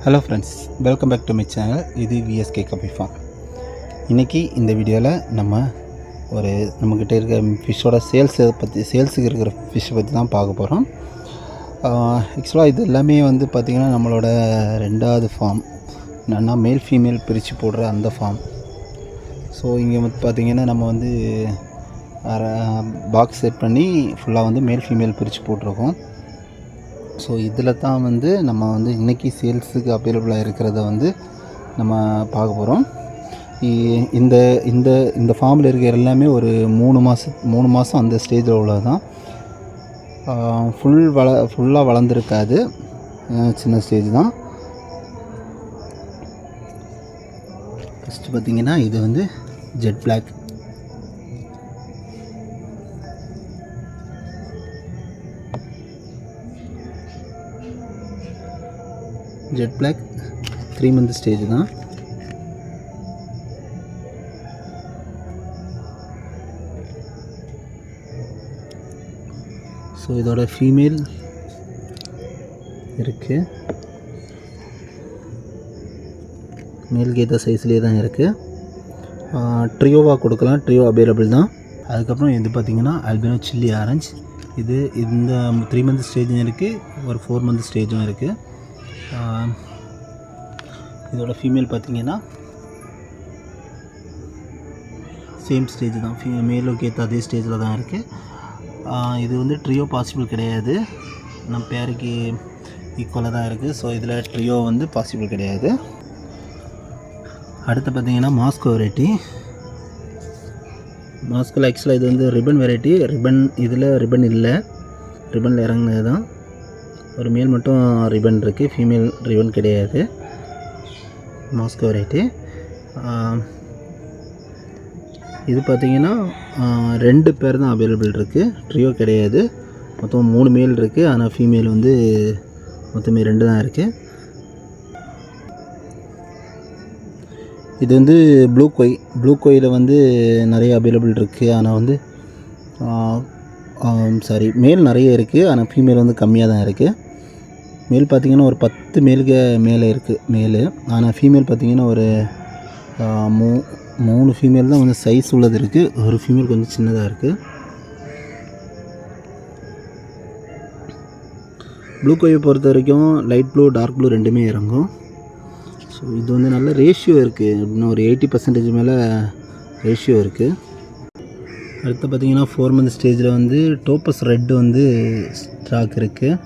Hello friends welcome back to my channel இது VSK கபி farm இன்றைக்கி இந்த வீடியோவில் நம்ம ஒரு நம்மக்கிட்ட இருக்கிற ஃபிஷ்ஷோட சேல்ஸை பற்றி சேல்ஸுக்கு இருக்கிற ஃபிஷ்ஷை பற்றி தான் பார்க்க போகிறோம் ஆக்சுவலாக இது எல்லாமே வந்து பார்த்திங்கன்னா நம்மளோட ரெண்டாவது ஃபார்ம் என்னன்னா மேல் ஃபீமேல் பிரித்து போடுற அந்த ஃபார்ம் ஸோ இங்கே வந்து பார்த்திங்கன்னா நம்ம வந்து பாக்ஸ் செட் பண்ணி ஃபுல்லாக வந்து மேல் ஃபீமேல் பிரித்து போட்டிருக்கோம். ஸோ இதில் தான் வந்து நம்ம வந்து இன்றைக்கி சேல்ஸுக்கு அவைலபிளாக இருக்கிறத வந்து நம்ம பார்க்க போகிறோம் இந்த இந்த இந்த ஃபார்மில் இருக்கிற எல்லாமே ஒரு மூணு மாதம் மூணு மாதம் அந்த ஸ்டேஜில் உள்ளது தான் ஃபுல் வள ஃபுல்லாக வளர்ந்துருக்காது. சின்ன ஸ்டேஜ் தான். ஃபஸ்ட்டு பார்த்திங்கன்னா இது வந்து jet black jet black three month stage தான். ஸோ இதோட ஃபீமேல் இருக்குது மேல் ஏற்ற சைஸ்லேயே தான் இருக்குது ட்ரியோவாக கொடுக்கலாம். ட்ரியோ அவைலபிள் தான். அதுக்கப்புறம் இது பார்த்திங்கன்னா அல்பினோ சில்லி ஆரஞ்ச் இது இந்த த்ரீ மந்த் ஸ்டேஜும் இருக்குது ஒரு ஃபோர் மந்த் ஸ்டேஜும் இருக்குது இதோட ஃபீமேல் பார்த்தீங்கன்னா சேம் ஸ்டேஜ் தான். ஃபீ மேலுக்கு ஏற்ற அதே ஸ்டேஜில் தான் இருக்குது இது வந்து ட்ரியோ பாசிபிள் கிடையாது. நம்ம பேருக்கு ஈக்குவலாக தான் இருக்குது ஸோ இதில் ட்ரியோ வந்து பாசிபிள் கிடையாது. அடுத்து பார்த்தீங்கன்னா மாஸ்கோ வெரைட்டி மாஸ்கோவில் ஆக்சுவலாக இது வந்து ரிப்பன் வெரைட்டி ரிப்பன் இதில் ரிப்பன் இல்லை. ரிப்பனில் இறங்குனது தான். ஒரு மேல் மட்டும் ரிபன் இருக்குது ஃபீமேல் ரிபன் கிடையாது. மாஸ்கோ வெரைட்டி இது பார்த்திங்கன்னா ரெண்டு பேர் தான் அவைலபிள் இருக்குது ட்ரியோ கிடையாது. மொத்தம் மூணு மேல் இருக்குது ஆனால் ஃபீமேல் வந்து மொத்தமே ரெண்டு தான் இருக்குது இது வந்து ப்ளூ கொய் ப்ளூ கொயில் வந்து நிறைய அவைலபிள் இருக்குது ஆனால் வந்து சாரி மேல் நிறைய இருக்குது ஆனால் ஃபீமேல் வந்து கம்மியாக தான் இருக்குது மேல் பார்த்திங்கன்னா ஒரு பத்து மேலுக்கு மேலே இருக்குது மேலே ஆனால் ஃபீமேல் பார்த்திங்கன்னா ஒரு மூ மூணு ஃபீமேல் தான் கொஞ்சம் சைஸ் உள்ளது இருக்குது ஒரு ஃபீமேல் கொஞ்சம் சின்னதாக இருக்குது ப்ளூ கோயை பொறுத்த வரைக்கும் லைட் ப்ளூ டார்க் ப்ளூ ரெண்டுமே இறங்கும். ஸோ இது வந்து நல்ல ரேஷியோ இருக்குது இன்னும் ஒரு எயிட்டி பர்சன்டேஜ் மேலே ரேஷியோ இருக்குது அடுத்து பார்த்தீங்கன்னா ஃபோர் மந்த் ஸ்டேஜில் வந்து டோப்பஸ் ரெட் வந்து ஸ்டாக் இருக்குது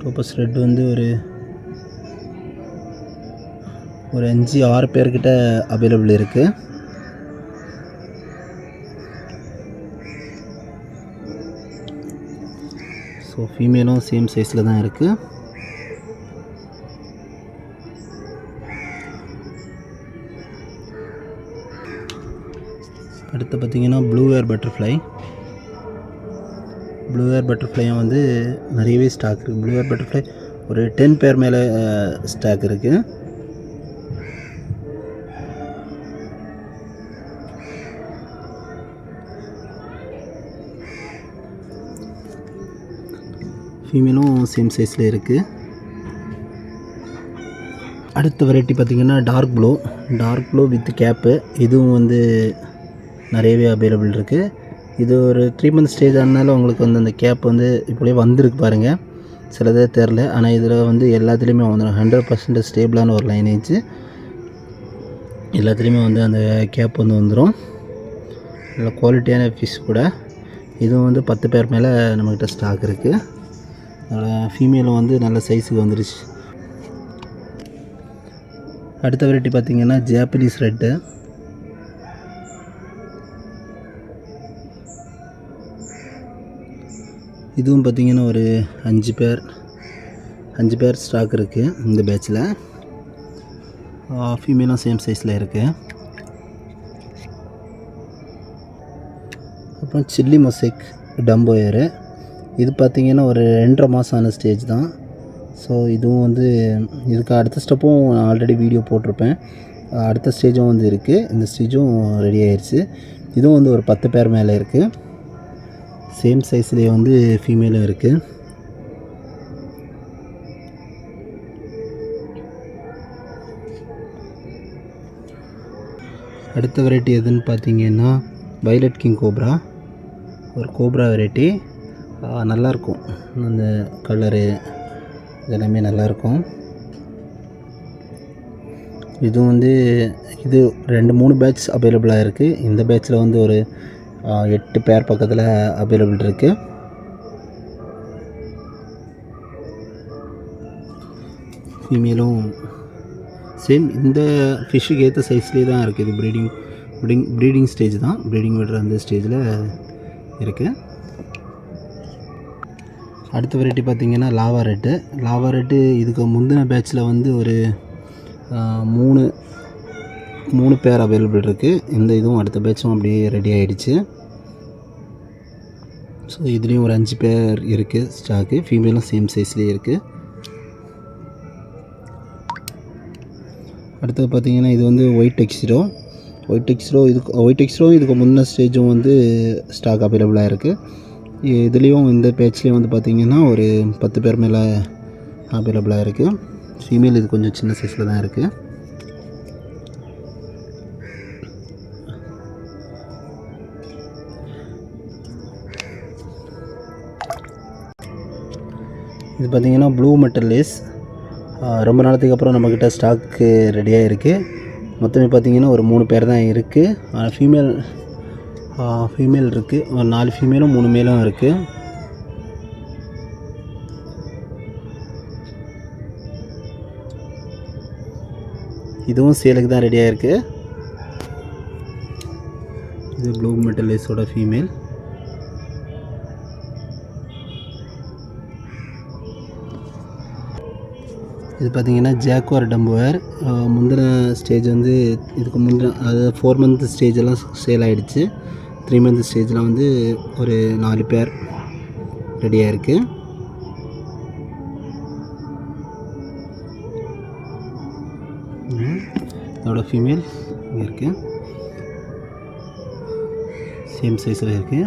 டோப்பஸ் ரெட் வந்து ஒரு ஒரு அஞ்சு ஆறு பேர்கிட்ட அவைலபிள் இருக்குது ஸோ ஃபீமேலும் சேம் சைஸில் தான் இருக்குது அடுத்து பார்த்தீங்கன்னா blue air butterfly blue air பட்டர்ஃப்ளையும் வந்து நிறையவே ஸ்டாக் இருக்குது ப்ளூ ஏர் பட்டர்ஃப்ளை ஒரு டென் பேர் மேலே ஸ்டாக் இருக்குது ஃபீமேலும் சேம் சைஸில் இருக்குது அடுத்த வெரைட்டி பார்த்திங்கன்னா dark blue dark blue with cap இதுவும் வந்து நிறையவே அவைலபிள் இருக்குது இது ஒரு த்ரீ மந்த் ஸ்டேஜ் ஆனாலும் உங்களுக்கு வந்து அந்த கேப் வந்து இப்படியே வந்திருக்கு பாருங்கள் சிலதே தெரில ஆனால் இதில் வந்து எல்லாத்துலேயுமே வந்துடும் ஹண்ட்ரட் பர்சன்ட் ஸ்டேபிளான ஒரு லைனேஜ் எல்லாத்துலேயுமே வந்து அந்த கேப் வந்து வந்துடும் நல்ல குவாலிட்டியான ஃபிஷ் கூட. இதுவும் வந்து பத்து பேர் மேலே நம்மக்கிட்ட ஸ்டாக் இருக்குது அதோட ஃபீமேலும் வந்து நல்ல சைஸுக்கு வந்துருச்சு. அடுத்த வெரைட்டி பார்த்திங்கன்னா ஜாப்பனீஸ் ரெட்டு இதுவும் பார்த்திங்கன்னா ஒரு அஞ்சு பேர் அஞ்சு பேர் ஸ்டாக் இருக்குது இந்த பேட்சில் ஃபீமேலும் சேம் சைஸில் இருக்குது அப்புறம் சில்லி மொசைக் டம்போயரு இது பார்த்திங்கன்னா ஒரு ரெண்டரை மாதம் ஆன ஸ்டேஜ் தான். ஸோ இதுவும் வந்து இதுக்கு அடுத்த ஸ்டெப்பும் நான் ஆல்ரெடி வீடியோ போட்டிருப்பேன். அடுத்த ஸ்டேஜும் வந்து இருக்குது இந்த ஸ்டேஜும் ரெடி ஆயிடுச்சு இதுவும் வந்து ஒரு பத்து பேர் மேலே இருக்குது சேம் சைஸ்லேயே வந்து ஃபீமேலும் இருக்குது அடுத்த வெரைட்டி எதுன்னு பார்த்தீங்கன்னா வைலட் கிங் கோப்ரா ஒரு கோப்ரா வெரைட்டி நல்லாயிருக்கும் அந்த கலரு இதெல்லாமே நல்லாயிருக்கும் இது வந்து இது ரெண்டு மூணு பேட்ச் அவைலபிளாக இருக்குது இந்த பேட்ச்சில் வந்து ஒரு எட்டு பேர் பக்கத்தில் அவைலபிள் இருக்குது ஃபீமேலும் சேம் இந்த ஃபிஷ்ஷுக்கு ஏற்ற சைஸ்லேயே தான் இருக்குது இது ப்ரீடிங் ப்ரீடிங் ப்ரீடிங் ஸ்டேஜ் தான். ப்ரீடிங் விடுற அந்த ஸ்டேஜில் இருக்குது அடுத்த வெரைட்டி பார்த்திங்கன்னா லாவா ரெட்டு லாவா ரெட்டு இதுக்கு முந்தின பேட்ச்சில் வந்து ஒரு மூணு மூணு பேர் அவைலபிள் இருக்குது இந்த இதுவும் அடுத்த பேட்சும் அப்படியே ரெடி ஆகிடுச்சு ஸோ இதுலேயும் ஒரு அஞ்சு பேர் இருக்குது ஸ்டாக்கு ஃபீமேலும் சேம் சைஸ்லேயே இருக்குது அடுத்தது பார்த்திங்கன்னா இது வந்து ஒயிட் டெக்ஸ்டோ ஒயிட் டெக்ஸ்டோ இதுக்கு ஒயிட் டெக்ஸ்டோ இதுக்கு முன்ன ஸ்டேஜும் வந்து ஸ்டாக் அவைலபிளாக இருக்குது இதுலேயும் இந்த பேட்ச்லேயும் வந்து பார்த்திங்கன்னா ஒரு பத்து பேர் மேலே அவைலபிளாக இருக்குது ஃபீமேல் இது கொஞ்சம் சின்ன சைஸில் தான் இருக்குது இது பார்த்திங்கன்னா ப்ளூ மெட்டல் லேஸ் ரொம்ப நாளத்துக்கு அப்புறம் நம்மக்கிட்ட ஸ்டாக்கு ரெடியாக இருக்குது மொத்தமே பார்த்திங்கன்னா ஒரு மூணு பேர் தான் இருக்குது ஃபீமேல் ஃபீமேல் இருக்குது ஒரு நாலு ஃபீமேலும் மூணு மேலும் இருக்குது இதுவும் சேலுக்கு தான் ரெடியாக இருக்குது இது ப்ளூ மெட்டல் லேஸோட ஃபீமேல் இது பார்த்திங்கன்னா ஜாக்வார் டம்புவேர். முந்தின ஸ்டேஜ் வந்து இதுக்கு முந்தின அதாவது ஃபோர் மந்த் ஸ்டேஜ் எல்லாம் சேல் ஆகிடுச்சு த்ரீ மந்த் ஸ்டேஜில் வந்து ஒரு நாலு பேர் ரெடியாக இருக்குது இதோட ஃபீமேல் இங்கே இருக்குது சேம் சைஸில் இருக்குது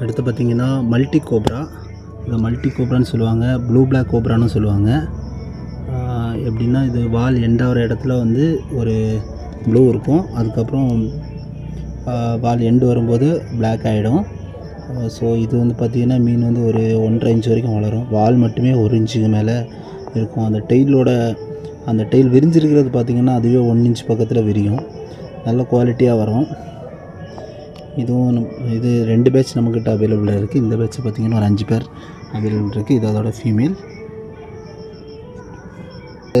அடுத்து பார்த்தீங்கன்னா மல்டி கோப்ரா இதை மல்டி கோப்ரான்னு சொல்லுவாங்க ப்ளூ பிளாக் கோப்ரான்னு சொல்லுவாங்க. எப்படின்னா இது வால் எண்டாகிற இடத்துல வந்து ஒரு ப்ளூ இருக்கும். அதுக்கப்புறம் வால் எண்டு வரும்போது பிளாக் ஆகிடும் ஸோ இது வந்து பார்த்திங்கன்னா மீன் வந்து ஒரு ஒன்றரை இன்ச் வரைக்கும் வளரும். வால் மட்டுமே ஒரு இன்ச்சுக்கு மேலே இருக்கும். அந்த டெயிலோட அந்த டெயில் விரிஞ்சிருக்கிறது பார்த்திங்கன்னா அதுவே ஒன் இன்ச் பக்கத்தில் விரியும். நல்ல குவாலிட்டியாக வரும். இதுவும் இது ரெண்டு பேட்ச் நம்மக்கிட்ட அவைலபிளாக இருக்குது இந்த பேட்ச் பார்த்திங்கன்னா ஒரு அஞ்சு பேர். அவைலபிள் இருக்குது இது அதோட ஃபீமேல்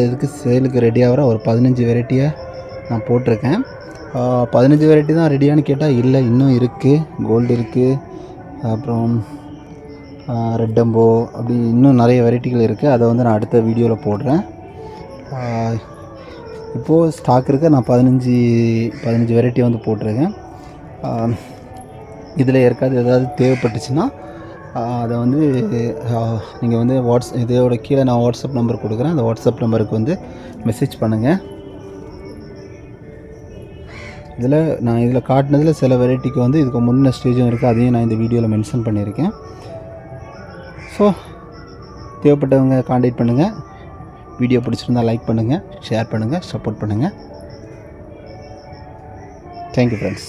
இதுக்கு சேலுக்கு ரெடி ஆகிற ஒரு பதினஞ்சு வெரைட்டியை நான் போட்டிருக்கேன். பதினஞ்சு வெரைட்டி தான் ரெடியானு கேட்டால் இல்லை இன்னும் இருக்குது கோல்டு இருக்குது அப்புறம் ரெட்டம்போ அப்படி இன்னும் நிறைய வெரைட்டிகள் இருக்குது அதை வந்து நான் அடுத்த வீடியோவில் போடுறேன். இப்போது ஸ்டாக் இருக்க நான் பதினஞ்சு பதினஞ்சு வெரைட்டி வந்து போட்டிருக்கேன். இதில் யாருக்காவது ஏதாவது தேவைப்பட்டுச்சுன்னா அதை வந்து நீங்கள் வந்து வாட்ஸ் இதோட கீழே நான் வாட்ஸ்அப் நம்பர் கொடுக்குறேன். அந்த வாட்ஸ்அப் நம்பருக்கு வந்து மெசேஜ் பண்ணுங்கள் இதில் நான் இதில் காட்டினதில் சில வெரைட்டிக்கு வந்து இதுக்கு முன்ன ஸ்டேஜும் இருக்குது அதையும் நான் இந்த வீடியோவில் மென்ஷன் பண்ணியிருக்கேன். ஸோ தேவைப்பட்டவங்க காண்டாக்ட் பண்ணுங்கள் வீடியோ பிடிச்சிருந்தா லைக் பண்ணுங்கள் ஷேர் பண்ணுங்கள் சப்போர்ட் பண்ணுங்கள் தேங்க்யூ ஃப்ரெண்ட்ஸ்